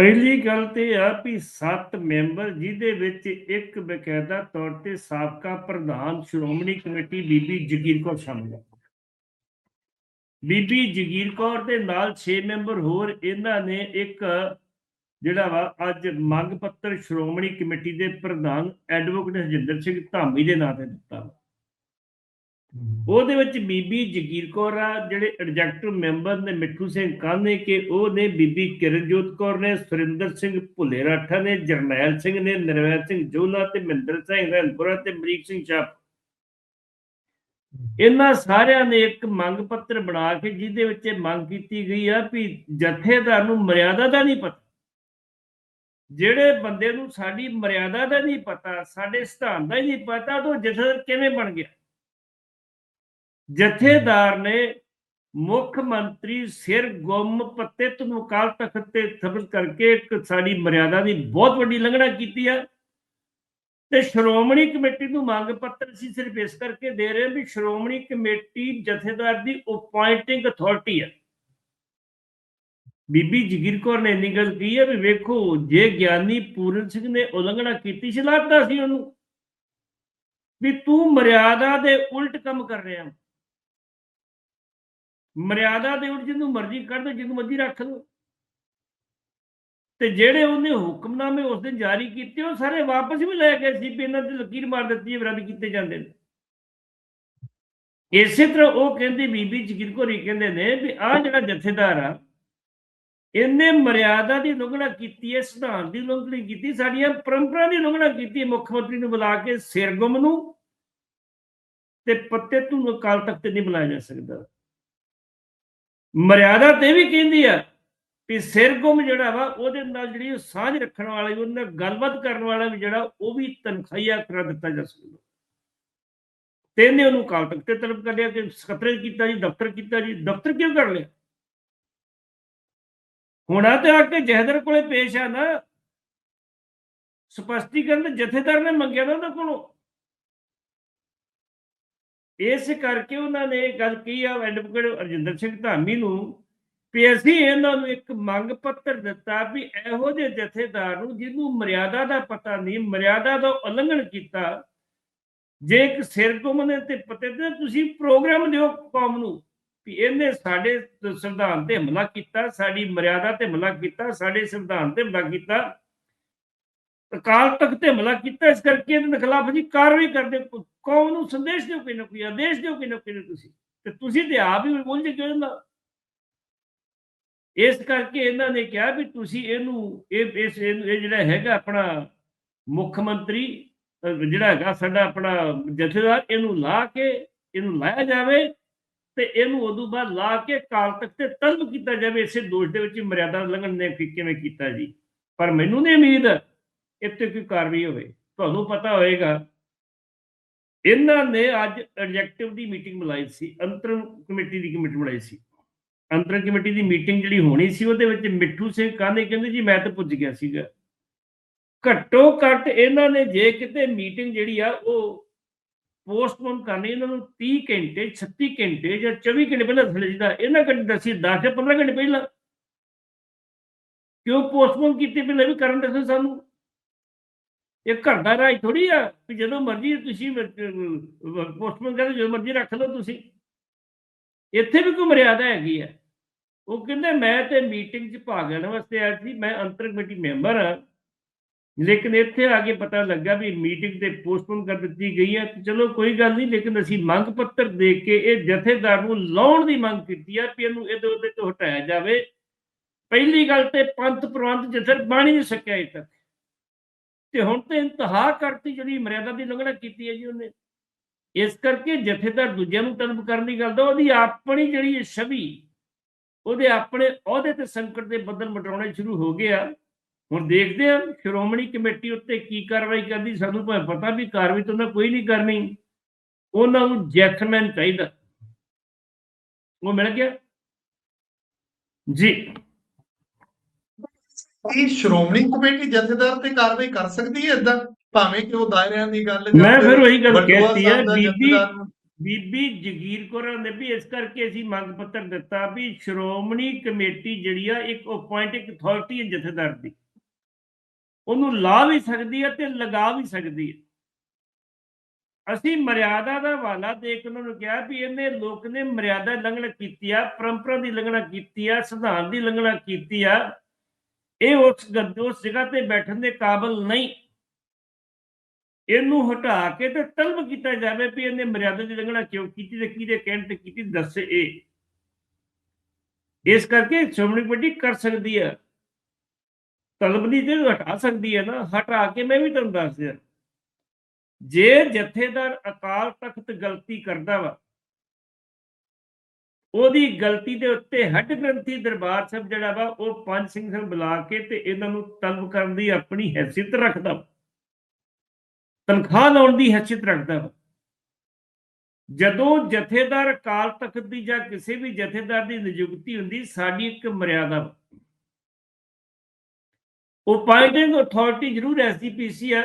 ਪਹਿਲੀ ਗੱਲ ਤੇ ਇਹ ਆ ਵੀ 7 ਮੈਂਬਰ ਜਿਹਦੇ ਵਿੱਚ ਇੱਕ ਬਕਾਇਦਾ ਤੌਰ ਤੇ ਸਾਬਕਾ ਪ੍ਰਧਾਨ ਸ਼੍ਰੋਮਣੀ ਕਮੇਟੀ ਬੀਬੀ ਜਗੀਰ ਕੌਰ ਸ਼ਾਮਿਲ ਹੈ ਬੀਬੀ ਜਗੀਰ ਕੌਰ ਦੇ ਨਾਲ 6 ਮੈਂਬਰ ਹੋਰ, ਇਹਨਾਂ ਨੇ ਇੱਕ ਜਿਹੜਾ ਵਾ ਅੱਜ ਮੰਗ ਪੱਤਰ ਸ਼੍ਰੋਮਣੀ ਕਮੇਟੀ ਦੇ ਪ੍ਰਧਾਨ ਐਡਵੋਕੇਟ ਹਰਜਿੰਦਰ ਸਿੰਘ ਧਾਮੀ ਦੇ ਨਾਂ ਤੇ ਦਿੱਤਾ ਵਾ। ਉਹਦੇ ਵਿੱਚ ਬੀਬੀ ਜਗੀਰ ਕੌਰ ਆ ਜਿਹੜੇ ਐਡਜੈਕਟਿਵ ਮੈਂਬਰ ਨੇ ਮਿੱਠੂ ਸਿੰਘ ਕਾਨੇ ਕੇ ਉਹ ਨੇ ਬੀਬੀ ਕਿਰਨਜੋਤ ਕੌਰ ਨੇ ਸੁਰਿੰਦਰ ਸਿੰਘ ਭੁੱਲੇ ਰਾਠਾ ਨੇ ਜਰਨੈਲ ਸਿੰਘ ਨੇ ਨਿਰਵੈਰ ਸਿੰਘ ਜੋਲਾ ਤੇ ਮਹਿੰਦਰ ਸਿੰਘ ਰਣਪੁਰਾ ਤੇ ਅਮਰੀਕ ਸਿੰਘ ਸ਼ਾਹ। ਇਹਨਾਂ ਸਾਰਿਆਂ ਨੇ ਇੱਕ ਮੰਗ ਪੱਤਰ ਬਣਾ ਕੇ ਜਿਹਦੇ ਵਿੱਚ ਇਹ ਮੰਗ ਕੀਤੀ ਗਈ ਆ ਵੀ ਜਥੇਦਾਰ ਨੂੰ ਮਰਿਆਦਾ ਦਾ ਨਹੀਂ ਪਤਾ। ਜਿਹੜੇ ਬੰਦੇ ਨੂੰ ਸਾਡੀ ਮਰਿਆਦਾ ਦਾ ਨਹੀਂ ਪਤਾ ਸਾਡੇ ਸਿਧਾਂਤ ਦਾ ਹੀ ਨਹੀਂ ਪਤਾ ਤਾਂ ਉਹ ਜਥੇਦਾਰ ਕਿਵੇਂ ਬਣ ਗਿਆ? ਜਥੇਦਾਰ ਨੇ ਮੁੱਖ ਮੰਤਰੀ ਸਿਰ ਗੁੰਮ ਪੱਤੇ ਤੋਂ ਅਕਾਲ ਤਖਤ ਤੇ ਥਬਤ ਕਰਕੇ ਇੱਕ ਸਾਡੀ ਮਰਿਆਦਾ ਦੀ ਬਹੁਤ ਵੱਡੀ ਲੰਘਣਾ ਕੀਤੀ ਆ। ਤੇ ਸ਼੍ਰੋਮਣੀ ਕਮੇਟੀ ਨੂੰ ਮੰਗ ਪੱਤਰ ਅਸੀਂ ਸਿਰਫ ਇਸ ਕਰਕੇ ਦੇ ਰਹੇ ਵੀ ਸ਼੍ਰੋਮਣੀ ਕਮੇਟੀ ਜਥੇਦਾਰ ਦੀ ਅਪਾਇੰਟਿੰਗ ਅਥਾਰਟੀ ਹੈ ਬੀਬੀ ਜਗੀਰ ਕੌਰ ਨੇ ਇੰਨੀ ਗੱਲ ਕਹੀ ਹੈ ਵੀ ਵੇਖੋ, ਜੇ ਗਿਆਨੀ ਪੂਰਨ ਸਿੰਘ ਨੇ ਉਲੰਘਣਾ ਕੀਤੀ ਸੀ ਲਾਤਾ ਸੀ ਉਹਨੂੰ। ਵੀ ਤੂੰ ਮਰਿਆਦਾ ਦੇ ਉਲਟ ਕੰਮ ਕਰ ਰਿਹਾ। ਮਰਿਆਦਾ ਦੇ ਉਲਟ ਜਿਹਨੂੰ ਮਰਜ਼ੀ ਕੱਢ ਦੋ, ਜਿਹਨੂੰ ਮਰਜ਼ੀ ਰੱਖ ਲਓ ਤੇ ਜਿਹੜੇ ਉਹਨੇ ਹੁਕਮਨਾਮੇ ਉਸ ਦਿਨ ਜਾਰੀ ਕੀਤੇ, ਉਹ ਸਾਰੇ ਵਾਪਸ ਵੀ ਲੈ ਗਏ ਸੀ ਵੀ ਇਹਨਾਂ ਤੇ ਲਕੀਰ ਮਾਰ ਦਿੱਤੀ ਹੈ ਰੱਦ ਕੀਤੇ ਜਾਂਦੇ ਨੇ। ਇਸੇ ਤਰ੍ਹਾਂ ਉਹ ਕਹਿੰਦੇ, ਬੀਬੀ ਜਗੀਰ ਕੋਰੀ ਕਹਿੰਦੇ ਨੇ ਵੀ ਆ ਜਿਹੜਾ ਜਥੇਦਾਰ ਆ, ਇਹਨੇ ਮਰਿਆਦਾ ਦੀ ਉਲੰਘਣਾ ਕੀਤੀ ਹੈ, ਸਿਧਾਂਤ ਦੀ ਉਲੰਘਣਾ ਕੀਤੀ, ਸਾਡੀਆਂ ਪਰੰਪਰਾ ਦੀ ਉਲੰਘਣਾ ਕੀਤੀ ਮੁੱਖ ਮੰਤਰੀ ਨੂੰ ਬੁਲਾ ਕੇ ਸਿਰਗੁਮ ਨੂੰ, ਤੇ ਪੱਤੇ ਤੋਂ ਅਕਾਲ ਤਖਤ ਤੇ ਨਹੀਂ ਬੁਲਾਇਆ ਜਾ ਸਕਦਾ। ਮਰਿਆਦਾ ਤੇ ਵੀ ਕਹਿੰਦੀ ਆ ਵੀ ਸਿਰਗੁਮ ਜਿਹੜਾ ਵਾ, ਉਹਦੇ ਨਾਲ ਜਿਹੜੀ ਸਾਂਝ ਰੱਖਣ ਵਾਲਾ ਵੀ ਗੱਲਬਾਤ ਕਰਨ ਵਾਲਾ ਵੀ ਜਿਹੜਾ, ਉਹ ਵੀ ਤਨਖਾਹੀਆ ਕਰਾ ਦਿੱਤਾ ਜਾ ਸਕਦਾ। ਤੇ ਉਹਨੂੰ ਅਕਾਲ ਤਖਤ ਤੇ ਤਲਬ ਕਰ ਲਿਆ ਕਿ ਸਕੱਤਰ ਕੀਤਾ ਜੀ, ਦਫ਼ਤਰ ਕੀਤਾ ਜੀ। ਦਫ਼ਤਰ ਕਿਉਂ ਕਰ ਲਿਆ? ਹੁਣ ਤੇ ਆ ਕੇ ਜਹਦਰ ਕੋਲੇ ਪੇਸ਼ ਆ ਨਾ। ਸਪਸ਼ਟੀਕਰਨ ਜਥੇਦਾਰ ਨੇ ਮੰਗਿਆ ਨਾ ਉਹਨਾਂ ਕੋਲੋਂ। ਇਸ ਕਰਕੇ ਉਹਨਾਂ ਨੇ ਗੱਲ ਕਹੀ ਆ ਐਡਵੋਕੇਟ ਅਰਜਿੰਦਰ ਸਿੰਘ ਧਾਮੀ ਨੂੰ ਵੀ ਅਸੀਂ ਇਹਨਾਂ ਨੂੰ ਇੱਕ ਮੰਗ ਪੱਤਰ ਦਿੱਤਾ ਵੀ ਇਹੋ ਜਿਹੇ ਜਥੇਦਾਰ ਨੂੰ ਜਿਹਨੂੰ ਮਰਿਆਦਾ ਦਾ ਪਤਾ ਨਹੀਂ, ਮਰਿਆਦਾ ਦਾ ਉਲੰਘਣ ਕੀਤਾ, ਜੇ ਇੱਕ ਸਿਰਗੁਮ ਨੇ ਤੇ ਪਤੇ ਤੇ ਤੁਸੀਂ ਪ੍ਰੋਗਰਾਮ ਦਿਓ ਕੌਮ ਨੂੰ ਵੀ ਇਹਨੇ ਸਾਡੇ ਸੰਵਿਧਾਨ ਤੇ ਹਮਲਾ ਕੀਤਾ, ਸਾਡੀ ਮਰਿਆਦਾ ਤੇ ਹਮਲਾ ਕੀਤਾ, ਸਾਡੇ ਸੰਵਿਧਾਨ ਤੇ ਹਮਲਾ ਕੀਤਾ। ਅਕਾਲ ਤਖਤ ਤੇ ਹਮਲਾ ਕੀਤਾ, ਇਸ ਕਰਕੇ ਇਹਨਾਂ ਦੇ ਖਿਲਾਫ ਜੀ ਕਾਰਵਾਈ ਕਰਦੇ ਕੌਮ ਨੂੰ ਸੰਦੇਸ਼ ਦਿਓ ਕਿ ਨਾ ਕੋਈ, ਆਦੇਸ਼ ਦਿਓ ਕਿ ਨਾ ਕੋਈ ਤੁਸੀਂ। ਤੇ ਤੁਸੀਂ ਤੇ ਆਪ ਹੀ ਉਲਝ ਕਿਉਂ ਨਾ ਇਸ ਕਰਕੇ ਇਹਨਾਂ ਨੇ ਕਿਹਾ ਵੀ ਤੁਸੀਂ ਇਹਨੂੰ, ਇਹ, ਇਸ, ਇਹ ਜਿਹੜਾ ਹੈਗਾ ਆਪਣਾ ਮੁੱਖ ਮੰਤਰੀ ਜਿਹੜਾ ਹੈਗਾ ਸਾਡਾ ਆਪਣਾ ਜਥੇਦਾਰ, ਇਹਨੂੰ ਲਾ ਕੇ, ਇਹਨੂੰ ਲਾਇਆ ਜਾਵੇ ਤੇ ਇਹਨੂੰ ਉਦੋਂ ਬਾਅਦ ਲਾ ਕੇ ਕਾਲ ਤੱਕ ਤੇ ਤਲਬ ਕੀਤਾ ਜਾਵੇ। ਇਸੇ ਦੋਸ਼ ਦੇ ਵਿੱਚ ਮਰਿਆਦਾ ਲੰਘਣ ਨੇ ਕਿ- ਕਿਵੇਂ ਕੀਤਾ ਜੀ? ਪਰ ਮੈਨੂੰ ਨਹੀਂ ਉਮੀਦ। ਇੱਥੇ ਕੋਈ ਕਾਰਵਾਈ ਹੋਵੇ। ਤੁਹਾਨੂੰ ਪਤਾ ਹੋਏਗਾ, ਇਹਨਾਂ ਨੇ ਅੱਜ ਐਡਜੈਕਟਿਵ ਦੀ ਮੀਟਿੰਗ ਬੁਲਾਈ ਸੀ ਅੰਤਰਮ ਕਮੇਟੀ ਦੀ ਕਮੇਟੀ ਬੁਲਾਈ ਸੀ। ਅੰਤਰ ਕਮੇਟੀ ਦੀ ਮੀਟਿੰਗ ਜਿਹੜੀ ਹੋਣੀ ਸੀ, ਉਹਦੇ ਵਿੱਚ ਮਿੱਠੂ ਸਿੰਘ ਕਾਹਨੇ ਕਹਿੰਦੇ, ਜੀ, ਮੈਂ ਤਾਂ ਪੁੱਜ ਗਿਆ ਸੀਗਾ। ਘੱਟੋ ਘੱਟ ਇਹਨਾਂ ਨੇ ਜੇ ਕਿਤੇ ਮੀਟਿੰਗ ਜਿਹੜੀ ਆ, ਉਹ ਪੋਸਟਪੋਨ ਕਰਨੀ, ਇਹਨਾਂ ਨੂੰ 30 ਘੰਟੇ 36 ਘੰਟੇ ਜਾਂ 24 ਘੰਟੇ ਪਹਿਲਾਂ ਦੱਸਣਾ ਚਾਹੀਦਾ। ਇਹਨਾਂ ਘੰਟੇ ਦੱਸੀ 10 ਜਾਂ 15 ਘੰਟੇ ਪਹਿਲਾਂ। ਕਿਉਂ ਪੋਸਟਪੋਨ ਕੀਤੀ? ਪਹਿਲਾਂ ਵੀ ਕਰਨ ਦੱਸੋ ਸਾਨੂੰ। ਇਹ ਘਰ ਦਾ ਰਾਜ ਥੋੜੀ ਆ ਵੀ ਜਦੋਂ ਮਰਜ਼ੀ ਤੁਸੀਂ ਪੋਸਟਪੋਨ ਕਰਦੇ ਜਦੋਂ ਮਰਜ਼ੀ ਰੱਖ ਲਓ ਤੁਸੀਂ। ਇੱਥੇ ਵੀ ਕੋਈ ਮਰਿਆਦਾ ਹੈਗੀ ਆ। ਉਹ ਕਹਿੰਦੇ ਮੈਂ ਤੇ ਮੀਟਿੰਗ 'ਚ ਭਾਗ ਲੈਣ ਵਾਸਤੇ ਆਇਆ ਸੀ, ਮੈਂ ਅੰਤਰ ਕਮੇਟੀ ਮੈਂਬਰ ਹਾਂ ਲੇਕਿਨ ਇੱਥੇ ਆ ਕੇ ਪਤਾ ਲੱਗਾ ਵੀ ਮੀਟਿੰਗ ਤੇ ਪੋਸਟਪੋਨ ਕਰ ਦਿੱਤੀ ਗਈ ਹੈ ਚਲੋ ਕੋਈ ਗੱਲ ਨਹੀਂ, ਲੇਕਿਨ ਅਸੀਂ ਮੰਗ ਪੱਤਰ ਦੇ ਕੇ ਇਹ ਜਥੇਦਾਰ ਨੂੰ ਲਾਉਣ ਦੀ ਮੰਗ ਕੀਤੀ ਹੈ ਵੀ ਇਹਨੂੰ ਇਹਦੇ ਉਹਦੇ ਤੋਂ ਹਟਾਇਆ ਜਾਵੇ। ਪਹਿਲੀ ਗੱਲ ਤੇ ਪੰਥ ਪ੍ਰਬੰਧ ਜਥੇ ਬਾਣੀ ਨਹੀਂ ਸਕਿਆ ਇਹ ਤੱਕ ਤੇ ਹੁਣ ਤੇ ਇੰਤਹਾ ਕਰਤੀ, ਜਿਹੜੀ ਮਰਿਆਦਾ ਦੀ ਉਲੰਘਣਾ ਕੀਤੀ ਹੈ ਜੀ ਉਹਨੇ। ਇਸ ਕਰਕੇ ਜਥੇਦਾਰ ਦੂਜਿਆਂ ਨੂੰ ਤਲਬ ਕਰਨ ਦੀ ਗੱਲ ਦਾ, ਉਹਦੀ ਆਪਣੀ ਜਿਹੜੀ ਛਵੀ, ਉਹਦੇ ਆਪਣੇ ਅਹੁਦੇ ਤੇ ਸੰਕਟ ਦੇ ਬੱਦਲ ਮਟਾਉਣੇ ਸ਼ੁਰੂ ਹੋ ਗਏ ਆ। ਹੁਣ ਦੇਖਦੇ ਆ, ਸ਼੍ਰੋਮਣੀ ਕਮੇਟੀ ਉੱਤੇ ਕੀ ਕਾਰਵਾਈ ਕਰਦੀ, ਸਾਨੂੰ ਭਾਵੇਂ ਪਤਾ ਵੀ ਕਾਰਵਾਈ ਤਾਂ ਉਹਨਾਂ ਕੋਈ ਨਹੀਂ ਕਰਨੀ। ਉਹਨਾਂ ਨੂੰ ਜੈਥਮੈਨ ਚਾਹੀਦਾ। ਉਹ ਮਿਲ ਗਿਆ। ਜੀ। ਕੀ ਸ਼੍ਰੋਮਣੀ ਕਮੇਟੀ ਜਥੇਦਾਰ ਤੇ ਕਾਰਵਾਈ ਕਰ ਸਕਦੀ ਹੈ ਇਦਾਂ ਭਾਵੇਂ ਕਿ ਉਹ ਦਾਇਰਿਆਂ ਦੀ ਗੱਲ ਮੈਂ ਫਿਰ ਉਹੀ ਗੱਲ ਕਹਿਤੀ ਹੈ ਬੀਬੀ ਬੀਬੀ ਜਗੀਰ ਕੌਰ ਨੇ ਵੀ ਇਸ ਕਰਕੇ ਅਸੀਂ ਮੰਗ ਪੱਤਰ ਦਿੱਤਾ ਵੀ ਸ਼੍ਰੋਮਣੀ ਕਮੇਟੀ ਜਿਹੜੀ ਆ ਇੱਕ ਅਪਾਇੰਟਿੰਗ ਅਥਾਰਟੀ ਹੈ ਜਥੇਦਾਰ ਦੀ। ਉਹਨੂੰ ਲਾ ਵੀ ਸਕਦੀ ਹੈ ਤੇ ਲਗਾ ਵੀ ਸਕਦੀ ਹੈ। ਅਸੀਂ ਮਰਿਆਦਾ ਦਾ ਹਵਾਲਾ ਦੇ ਕੇ ਉਹਨਾਂ ਨੂੰ ਕਿਹਾ ਵੀ ਇਹਨੇ ਲੋਕ ਨੇ ਮਰਿਆਦਾ ਲੰਘਣਾ ਕੀਤੀ ਆ ਪਰੰਪਰਾ ਦੀ ਲੰਘਣਾ ਕੀਤੀ ਆ ਸਿਧਾਂਤ ਦੀ ਲੰਘਣਾ ਕੀਤੀ ਆ। ਇਹ ਉਸ ਗ- ਉਸ ਜਗ੍ਹਾ ਤੇ ਬੈਠਣ ਦੇ ਕਾਬਿਲ ਨਹੀਂ। ਇਹਨੂੰ ਹਟਾ ਕੇ ਤੇ ਤਲਬ ਕੀਤਾ ਜਾਵੇ ਵੀ ਇਹਨੇ ਮਰਿਆਦਾ ਦੀ ਲੰਘਣਾ ਕਿਉਂ ਕੀਤੀ ਤੇ ਕਿਹਦੇ ਕਹਿਣ ਤੇ ਕੀਤੀ, ਦੱਸੇ ਇਹ। ਇਸ ਕਰਕੇ ਸ਼੍ਰੋਮਣੀ ਕਮੇਟੀ ਕਰ ਸਕਦੀ ਹੈ ਤਲਬ ਦੀ ਤੇ ਹਟਾ ਸਕਦੀ ਹੈ ਨਾ, ਹਟਾ ਕੇ ਮੈਂ ਵੀ ਤੁਹਾਨੂੰ ਦੱਸ ਦਿਆਂ। ਜੇ ਜਥੇਦਾਰ ਅਕਾਲ ਤਖਤ ਗਲਤੀ ਕਰਦਾ ਵਾ ਉਹਦੀ ਗਲਤੀ ਦੇ ਉੱਤੇ ਹੈੱਡ ਗ੍ਰੰਥੀ ਦਰਬਾਰ ਸਾਹਿਬ ਜਿਹੜਾ ਵਾ, ਉਹ ਪੰਜ ਸਿੰਘ ਸਿੰਘ ਬੁਲਾ ਕੇ ਤੇ ਇਹਨਾਂ ਨੂੰ ਤਲਬ ਕਰਨ ਦੀ ਆਪਣੀ ਹੈਸੀਅਤ ਰੱਖਦਾ ਤਨਖਾਹ ਲਾਉਣ ਦੀ ਹੈਸੀਅਤ ਰੱਖਦਾ ਜਦੋਂ ਜਥੇਦਾਰ ਅਕਾਲ ਤਖਤ ਦੀ ਜਾਂ ਕਿਸੇ ਵੀ ਜਥੇਦਾਰ ਦੀ ਨਿਯੁਕਤੀ ਹੁੰਦੀ, ਸਾਡੀ ਇੱਕ ਮਰਿਆਦਾ ਵਾ। ਉਹ ਪਾਇੰਟਿੰਗ ਅਥਾਰਟੀ ਜ਼ਰੂਰ ਐਸਜੀਪੀਸੀ ਆ।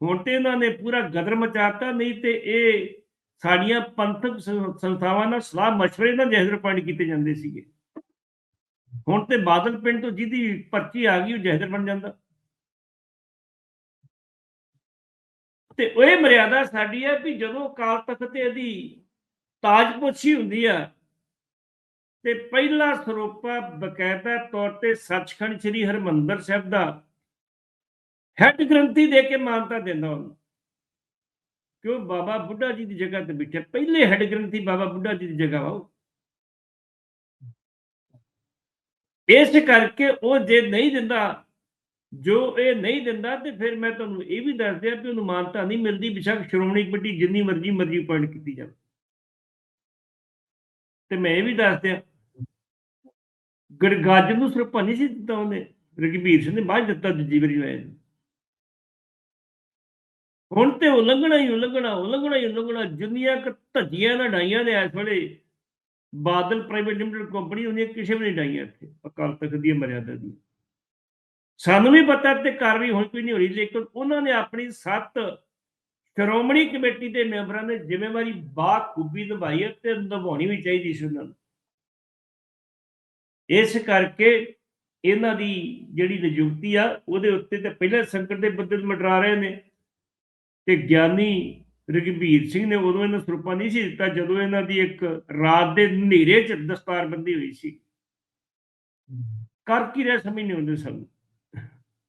ਹੁਣ ਤੇ ਇਹਨਾਂ ਨੇ ਪੂਰਾ ਗਦਰ ਮਚਾਤਾ, ਨਹੀਂ ਤੇ ਇਹ ਸਾਡੀਆਂ ਪੰਥਕ ਸੰਸਥਾਵਾਂ ਨਾਲ ਸਲਾਹ ਮਸ਼ਵਰੇ ਨਾਲ ਜਹਦਰ ਪੁਆਇੰਟ ਕੀਤੇ ਜਾਂਦੇ ਸੀਗੇ। ਹੁਣ ਤੇ ਬਾਦਲ ਪਿੰਡ ਤੋਂ ਜਿਹਦੀ ਪਰਚੀ ਆ ਗਈ, ਉਹ ਜਹਦਰ ਬਣ ਜਾਂਦਾ। ਤੇ ਉਹ ਇਹ ਮਰਿਆਦਾ ਸਾਡੀ ਹੈ ਵੀ ਜਦੋਂ ਅਕਾਲ ਤਖਤ ਤੇ ਇਹਦੀ ਤਾਜਪੋਸ਼ੀ ਹੁੰਦੀ ਆ, ਤੇ ਪਹਿਲਾ ਸਰੋਪਾ ਬਕਾਇਦਾ ਤੌਰ ਤੇ ਸੱਚਖੰਡ ਸ੍ਰੀ ਹਰਮੰਦਰ ਸਾਹਿਬ ਦਾ, ਹੈੱਡ ਗ੍ਰੰਥੀ ਦੇ ਕੇ ਮਾਨਤਾ ਦਿੰਦਾ ਉਹਨੂੰ। ਕਿ ਉਹ ਬਾਬਾ ਬੁੱਢਾ ਜੀ ਦੀ ਜਗ੍ਹਾ ਤੇ ਬੈਠੇ ਪਹਿਲੇ ਹੈੱਡ ਗ੍ਰੰਥੀ ਬਾਬਾ ਬੁੱਢਾ ਜੀ ਦੀ ਜਗ੍ਹਾ ਵਾ ਉਹ। ਇਸ ਕਰਕੇ ਉਹ ਜੇ ਨਹੀਂ ਦਿੰਦਾ, ਜੋ ਇਹ ਨਹੀਂ ਦਿੰਦਾ ਤੇ ਫਿਰ ਮੈਂ ਤੁਹਾਨੂੰ ਇਹ ਵੀ ਦੱਸ ਦਿਆਂ ਕਿ ਉਹਨੂੰ ਮਾਨਤਾ ਨਹੀਂ ਮਿਲਦੀ, ਬਿਸ਼ੱਕ ਸ਼੍ਰੋਮਣੀ ਕਮੇਟੀ ਜਿੰਨੀ ਮਰਜ਼ੀ ਮਰਜ਼ੀ ਪੁਆਇੰਟ ਕੀਤੀ ਜਾਵੇ। ਤੇ ਮੈਂ ਇਹ ਵੀ ਦੱਸ ਦਿਆਂ ਗੜਗੱਜ ਨੂੰ ਸਿਰਫ ਨਹੀਂ ਸੀ ਦਿੱਤਾ ਉਹਨੇ, ਰਘਬੀਰ ਸਿੰਘ ਨੇ ਬਾਅਦ ਦਿੱਤਾ ਦੂਜੀ ਵਾਰੀ ਹੋਇਆ ਹੁਣ ਤੇ ਉਲੰਘਣਾ ਹੀ ਉਲੰਘਣਾ ਉਲੰਘਣਾ ਹੀ ਉਲੰਘਣਾ ਜਿੰਨੀਆਂ ਕ ਧੱਜੀਆਂ ਨਾ ਡਾਈਆਂ ਨੇ ਇਸ ਵੇਲੇ, ਬਾਦਲ ਪ੍ਰਾਈਵੇਟ ਲਿਮਟਿਡ ਕੰਪਨੀ ਉਹਨੇ ਕਿਸੇ ਵੀ ਨਹੀਂ ਡਾਈਆਂ ਇੱਥੇ, ਅਕਾਲ ਤਖਤ ਦੀ ਮਰਿਆਦਾ ਦੀ ਸਾਨੂੰ ਵੀ ਪਤਾ ਤੇ ਕਾਰਵਾਈ ਹੁਣ ਕੋਈ ਨਹੀਂ ਹੋ ਰਹੀ, ਲੇਕਿਨ ਉਹਨਾਂ ਨੇ ਆਪਣੀ ਸੱਤ ਸ਼੍ਰੋਮਣੀ ਕਮੇਟੀ ਦੇ ਮੈਂਬਰਾਂ ਨੇ ਜ਼ਿੰਮੇਵਾਰੀ ਬਾਖੂਬੀ ਨਿਭਾਈ ਹੈ ਤੇ ਨਿਭਾਉਣੀ ਵੀ ਚਾਹੀਦੀ ਸੀ ਉਹਨਾਂ ਨੂੰ। ਇਸ ਕਰਕੇ ਇਹਨਾਂ ਦੀ ਜਿਹੜੀ ਨਿਯੁਕਤੀ ਆ, ਉਹਦੇ ਉੱਤੇ ਤੇ ਪਹਿਲੇ ਸੰਕਟ ਦੇ ਬੱਦਲ ਮਟਰਾ ਰਹੇ ਨੇ। ਤੇ ਗਿਆਨੀ ਰਘਬੀਰ ਸਿੰਘ ਨੇ ਉਦੋਂ ਇਹਨਾਂ ਸਰੂਪਾ ਨਹੀਂ ਸੀ ਦਿੱਤਾ ਜਦੋਂ ਇਹਨਾਂ ਦੀ ਇੱਕ ਰਾਤ ਦੇ ਹਨੇਰੇ ਚ ਦਸਤਾਰਬੰਦੀ ਹੋਈ ਸੀ। ਕਰ ਕੀ ਰਿਹਾ ਸਮਝ ਨਹੀਂ ਆਉਂਦੇ ਸਾਨੂੰ?